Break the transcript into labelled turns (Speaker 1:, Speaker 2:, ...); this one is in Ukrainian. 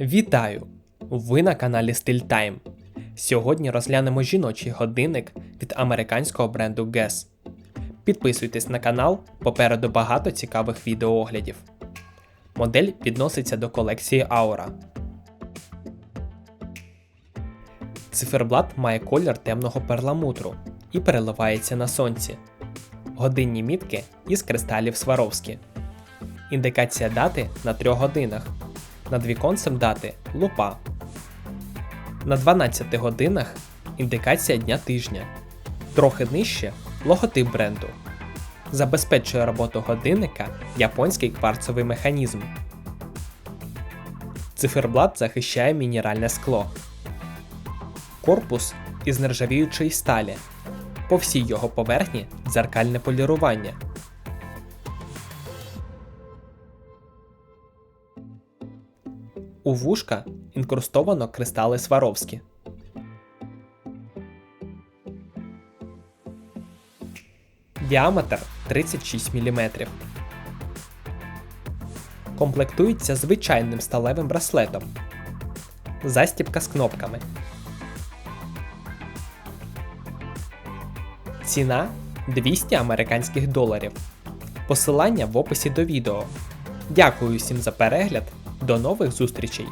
Speaker 1: Вітаю! Ви на каналі Стиль Time. Сьогодні розглянемо жіночий годинник від американського бренду Guess. Підписуйтесь на канал, попереду багато цікавих відеооглядів. Модель відноситься до колекції Aura. Циферблат має колір темного перламутру і переливається на сонці. Годинні мітки із кристалів Сваровські. Індикація дати на 3 годинах. Над віконцем дати лупа. На 12 годинах індикація дня тижня. Трохи нижче логотип бренду. Забезпечує роботу годинника японський кварцовий механізм. Циферблат захищає мінеральне скло. Корпус із нержавіючої сталі. По всій його поверхні дзеркальне полірування. У вушка інкрустовано кристали Сваровські. Діаметр 36 мм. Комплектується звичайним сталевим браслетом. Застібка з кнопками. Ціна 200 американських доларів. Посилання в описі до відео. Дякую всім за перегляд. До нових зустрічей!